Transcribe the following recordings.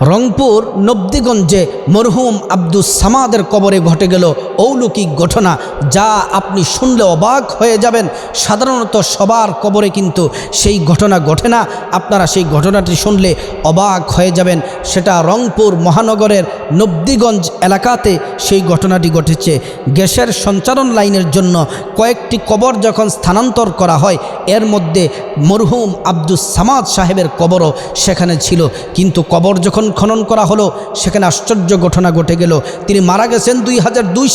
রংপুর, নবদিগঞ্জে মরহুম আব্দুস সামাদের কবরে ঘটে গেল অলৌকিক ঘটনা, যা আপনি শুনলে অবাক হয়ে যাবেন। সাধারণত সবার কবরে কিন্তু সেই ঘটনা ঘটে না। আপনারা সেই ঘটনাটি শুনলে অবাক হয়ে যাবেন। সেটা রংপুর মহানগরের নবদিগঞ্জ এলাকাতে সেই ঘটনাটি ঘটেছে। গ্যাসের সঞ্চালন লাইনের জন্য কয়েকটি কবর যখন স্থানান্তর করা হয়, এর মধ্যে মরহুম আব্দুস সামাদ সাহেবের কবরও সেখানে ছিল। কিন্তু কবর যখন খনন করা হলো, সেখানে আশ্চর্য ঘটনা ঘটে গেল। তিনি মারা গেছেন দুই হাজার দুই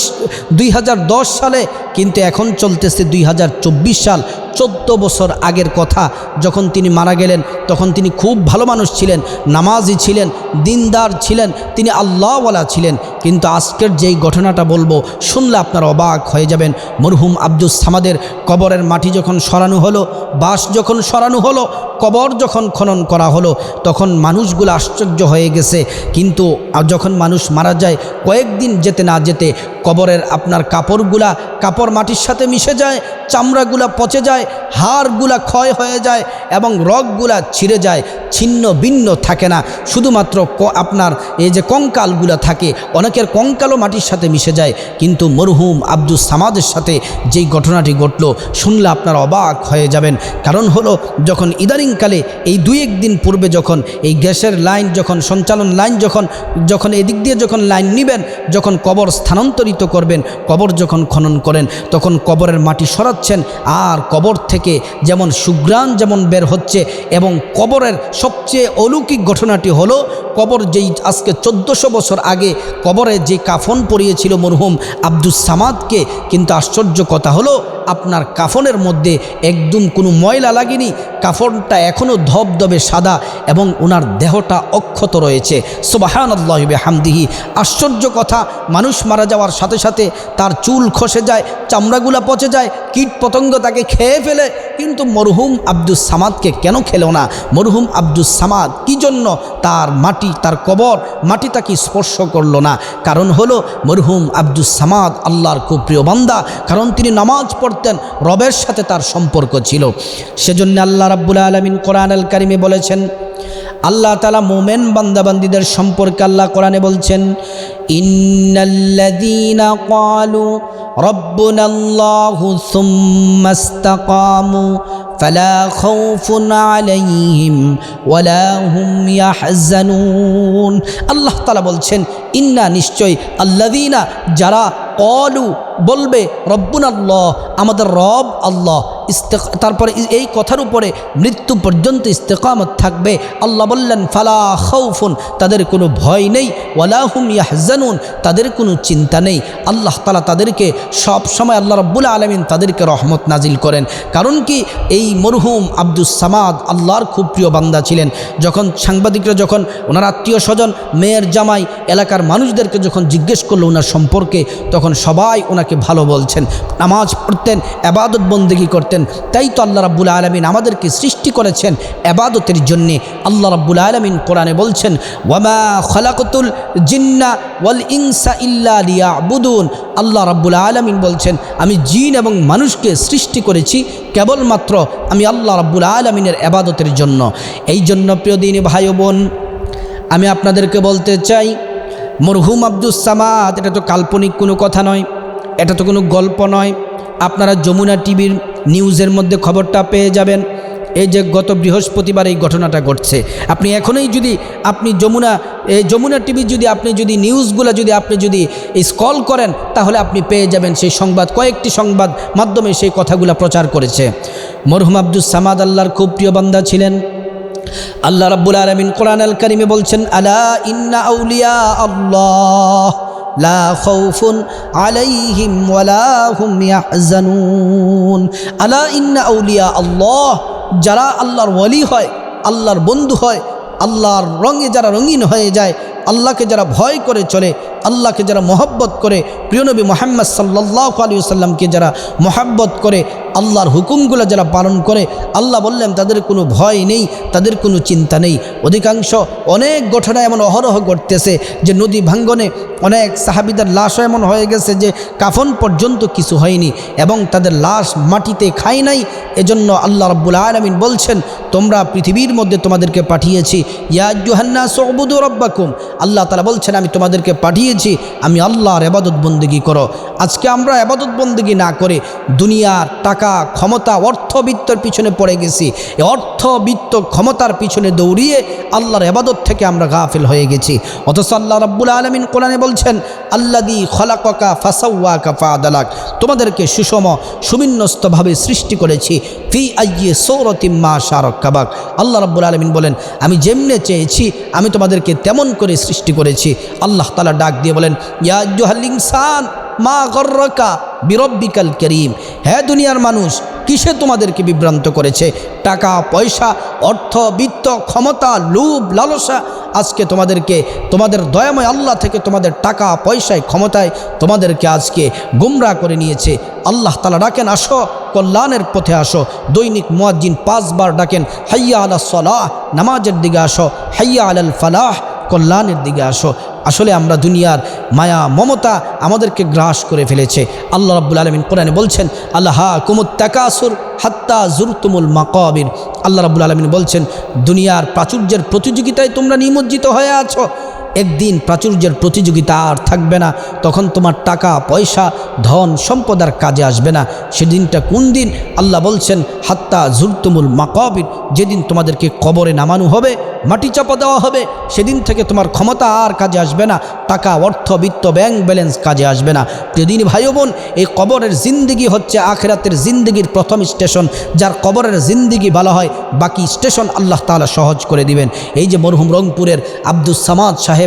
সালে, কিন্তু এখন চলতেছে দুই হাজার চব্বিশ সাল। চোদ্দ বছর আগের কথা। যখন তিনি মারা গেলেন, তখন তিনি খুব ভালো মানুষ ছিলেন, নামাজি ছিলেন, দিনদার ছিলেন, তিনি আল্লাহওয়ালা ছিলেন। কিন্তু আজকের যেই ঘটনাটা বলব, শুনলে আপনার অবাক হয়ে যাবেন। মরহুম আব্দুস সামাদের কবরের মাটি যখন সরানো হলো, বাঁশ যখন সরানো হলো, কবর যখন খনন করা হলো, তখন মানুষগুলো আশ্চর্য হয়ে গেছে। কিন্তু যখন মানুষ মারা যায়, কয়েকদিন যেতে না যেতে কবরের আপনার কাপড়গুলা, কাপড় মাটির সাথে মিশে যায়, চামড়াগুলা পচে যায় হাড়গুলা ক্ষয় হয়ে যায় এবং রগগুলা ছিঁড়ে যায়, ছিন্ন ভিন্ন থাকে না। শুধুমাত্র আপনার এই যে কঙ্কালগুলা থাকে, অনেকের কঙ্কালও মাটির সাথে মিশে যায়। কিন্তু মরহুম আব্দুস সামাদের সাথে যেই ঘটনাটি ঘটল, শুনলে আপনার অবাক হয়ে যাবেন। কারণ হলো, যখন ইদানিংকালে এই দুই একদিন পূর্বে যখন এই গ্যাসের লাইন যখন, সঞ্চালন লাইন যখন যখন এদিক দিয়ে যখন লাইন নেবেন, যখন কবর স্থানান্তরিত করবেন, কবর যখন খনন করেন, তখন কবরের মাটি সরাচ্ছেন, আর কবর থেকে যেমন সুগ্রাণ যেমন বের হচ্ছে এবং কবরের সবচেয়ে অলৌকিক ঘটনাটি হলো কবর যেই আজকে চোদ্দোশো বছর আগে কবরে যে কাফন পরিয়েছিল মরহুম আব্দুস সামাদকে, কিন্তু আশ্চর্য কথা হলো, আপনার কাফনের মধ্যে একদম কোনো ময়লা লাগেনি, কাফনটা এখনও ধবধবে সাদা এবং ওনার দেহটা অক্ষত রয়েছে। সুবাহান হামদিহি আশ্চর্য কথা, মানুষ মারা যাওয়ার সাথে সাথে তার চুল খসে যায়, চামড়াগুলা পচে যায় কীট পতঙ্গ তাকে খেয়ে ফেলে, কিন্তু মরহুম আব্দুস সামাদকে কেন খেলো না? মরহুম আব্দুস সামাদ কি জন্য তার মাটি তার কবর, মাটি তাকে স্পর্শ করল না। কারণ হলো, মরহুম আব্দুস সামাদ আল্লাহর খুব প্রিয় বান্দা। কারণ তিনি নামাজ পড়তেন, রবের সাথে তার সম্পর্ক ছিল। সেজন্য আল্লাহ রাব্বুল আলমিন কোরআন আল কারিমে বলেছেন, আল্লাহ তালা মোমেন বান্দাবান্দিদের সম্পর্কে আল্লাহ কোরআনে বলছেন, ইন্নাল্লাযীনা ক্বালু রব্বুনা আল্লাহু সুম্মা خوف عليهم ولا هم ইয়াহজানুন আল্লাহ তাআলা বলছেন ইন্না নিশ্চয় আল্লাযীনা যারা কলু বলবে, রব্বুন আল্লাহ, আমাদের রব আল্লাহ তারপরে এই কথার উপরে মৃত্যু পর্যন্ত ইস্তেকামত থাকবে। আল্লাহ বললেন, ফালা খৌফুন তাদের কোনো ভয় নেই ওয়ালাহুম ইয়াহজানুন, তাদের কোনো চিন্তা নেই। আল্লাহ তালা তাদেরকে সব সময় আল্লাহ রব্বুল আলমিন তাদেরকে রহমত নাজিল করেন। কারণ কি? এই মরহুম আব্দুস সামাদ আল্লাহর খুব প্রিয় বান্দা ছিলেন। যখন সাংবাদিকরা যখন ওনার আত্মীয় স্বজন, মেয়ের জামাই, এলাকার মানুষদেরকে যখন জিজ্ঞেস করল ওনার সম্পর্কে, তখন সবাই ওনাকে ভালো বলছেন, নামাজ পড়তেন, আবাদত বন্দেগি করতেন, তাই তো আল্লাহ রাব্বুল আলমিন আমাদেরকে সৃষ্টি করেছেন আবাদতের জন্যে। আল্লাহ রাব্বুল আলমিন কোরআনে বলছেন, ওয়ামা খলাকতুল জিন্না ওয়াল ইনসা ইল্লা লিয়াবুদুন। আল্লাহ রাব্বুল আলমিন বলছেন, আমি জিন এবং মানুষকে সৃষ্টি করেছি কেবলমাত্র আমি আল্লাহ রাব্বুল আলমিনের আবাদতের জন্য। এই জন্য প্রিয় দিনী ভাই বোন, আমি আপনাদেরকে বলতে চাই, মরহুম আব্দুস সামাদ, এটা তো কাল্পনিক কোনো কথা নয়। এটা তো কোনো গল্প নয়। আপনারা যমুনা টিভির নিউজের মধ্যে খবরটা পেয়ে যাবেন। এই যে গত বৃহস্পতিবার এই ঘটনাটা ঘটছে। আপনি এখনই যদি আপনি যমুনা, এই যমুনা টিভি যদি আপনি যদি নিউজগুলো যদি আপনি যদি স্কল করেন, তাহলে আপনি পেয়ে যাবেন সেই সংবাদ, কয়েকটি সংবাদ মাধ্যমে সেই কথাগুলো প্রচার করেছে। মরহুম আব্দুস সামাদ আল্লাহর খুব প্রিয় বান্দা ছিলেন। আল্লাহ রাব্বুল আলামিন কোরআন আল কারিমে বলছেন, আলা ইন্না আউলিয়া আল্লাহ। লা আলাইহিম আলা ইন্না আল্লাহ, যারা আল্লাহর ওয়ালি হয়, আল্লাহর বন্ধু হয়, আল্লাহর রঙে যারা রঙিন হয়ে যায়, আল্লাহকে যারা ভয় করে চলে আল্লাহকে যারা মহব্বত করে প্রিয়নবী মোহাম্মদ সাল্লাহ আলী সাল্লামকে যারা মহাব্বত করে, আল্লাহর হুকুমগুলো যারা পালন করে, আল্লাহ বললেন, তাদের কোনো ভয় নেই, তাদের কোনো চিন্তা নেই। অধিকাংশ অনেক ঘটনা এমন অহরহ ঘটতেছে যে নদী ভাঙ্গনে অনেক সাহাবিদের লাশও এমন হয়ে গেছে যে কাফন পর্যন্ত কিছু হয়নি এবং তাদের লাশ মাটিতে খাই নাই। এজন্য আল্লাহ রব্বুল আলমিন বলছেন, তোমরা পৃথিবীর মধ্যে তোমাদেরকে পাঠিয়েছি। ইয়া জুহান্না সবুদু রব্বাকুম। আল্লাহ তালা বলছেন, আমি তোমাদেরকে পাঠিয়েছি আমি আল্লাহর এবাদত বন্দিগি করো। আজকে আমরা এবাদত বন্দিগি না করে দুনিয়ার টাকা, ক্ষমতা অর্থবিত্তর পিছনে পড়ে গেছি। অর্থবিত্ত ক্ষমতার পিছনে দৌড়িয়ে আল্লাহর এবাদত থেকে আমরা গাফিল হয়ে গেছি। অথচ আল্লাহ রব্বুল আলমিন কোরআনে বলছেন আল্লাদি খলাকা ফাসাউয়াকা ফাদালাক তোমাদেরকে সুষম, সুবিন্যস্তভাবে সৃষ্টি করেছি। ফি আইয়ে সৌরতিম্মা শারক কাবাক। আল্লাহ রব্বুল আলমিন বলেন, আমি যেমনে চেয়েছি, আমি তোমাদেরকে তেমন করে সৃষ্টি করেছি। আল্লাহ তালা ডাক দিয়ে বলেন, ইয়া ইনসান মা গর্রকা বিরব্বিকাল করিম। হ্যাঁ দুনিয়ার মানুষ, কিসে তোমাদেরকে বিভ্রান্ত করেছে? টাকা, পয়সা, অর্থ, বিত্ত, ক্ষমতা, লোভ, লালসা, আজকে তোমাদেরকে, তোমাদের দয়াময় আল্লাহ থেকে তোমাদের টাকা, পয়সায়, ক্ষমতায় তোমাদেরকে আজকে গুমরা করে নিয়েছে। আল্লাহ তালা ডাকেন, আসো, কল্যাণের পথে আসো। দৈনিক মুয়াজ্জিন পাঁচবার ডাকেন, হাইয়া আলা সলাহ, নামাজের দিকে আসো। হাইয়া আলাল ফালাহ, কল্যাণের দিকে আসো। আসলে আমরা দুনিয়ার মায়া, মমতা আমাদেরকে গ্রাস করে ফেলেছে। আল্লাহ রাবুল আলমিন কোরআনে বলছেন আল্লাহ কুমুদ তাকাসুর হাত্তা জুরতুমুল মাকাবির। আল্লাহ রাবুল আলমিন বলছেন, দুনিয়ার প্রাচুর্যের প্রতিযোগিতায় তোমরা নিমজ্জিত হয়ে আছো। একদিন প্রাচুর্যের প্রতিযোগিতা আর থাকবে না। তখন তোমার টাকা, পয়সা, ধন, সম্পদ আর কাজে আসবে না। সেদিনটা কোন দিন? আল্লাহ বলছেন, হাত্তা জুরতুমুল মাকাবির, যেদিন তোমাদেরকে কবরে নামানো হবে, মাটি চাপা দেওয়া হবে, সেদিন থেকে তোমার ক্ষমতা আর কাজে আসবে না। টাকা, অর্থ, বিত্ত, ব্যাংক ব্যালেন্স কাজে আসবে না। যেদিন ভাই বোন এই কবরের জিন্দিগি হচ্ছে আখেরাতের জিন্দিগির প্রথম স্টেশন, যার কবরের জিন্দিগি ভালো হয়। বাকি স্টেশন আল্লাহ তাআলা সহজ করে দিবেন। এই যে মরহুম রংপুরের আব্দুস সামাদ সাহেব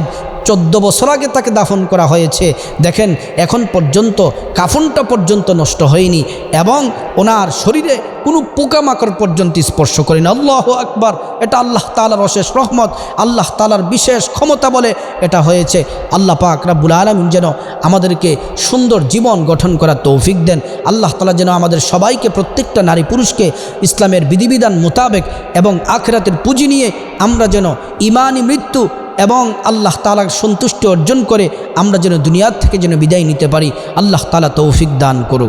চোদ্দ বছর আগে তাকে দাফন করা হয়েছে। দেখেন, এখন পর্যন্ত কাফনটা পর্যন্ত নষ্ট হয়নি এবং ওনার শরীরে কোনো পোকামাকড় পর্যন্ত স্পর্শ করি না। আল্লাহ আকবার, এটা আল্লাহ তালার অশেষ রহমত, আল্লাহ তালার বিশেষ ক্ষমতা বলে এটা হয়েছে। আল্লাহ পাক রাব্বুল আলমিন যেন আমাদেরকে সুন্দর জীবন গঠন করার তৌফিক দেন। আল্লাহ তালা যেন আমাদের সবাইকে, প্রত্যেকটা নারী পুরুষকে ইসলামের বিধিবিধান মোতাবেক এবং আখরাতের পুঁজি নিয়ে আমরা যেন ইমানি মৃত্যু এবং আল্লাহ তালার সন্তুষ্টি অর্জন করে আমরা যেন দুনিয়ার থেকে যেন বিদায় নিতে পারি। আল্লাহ তালা তৌফিক দান করুক।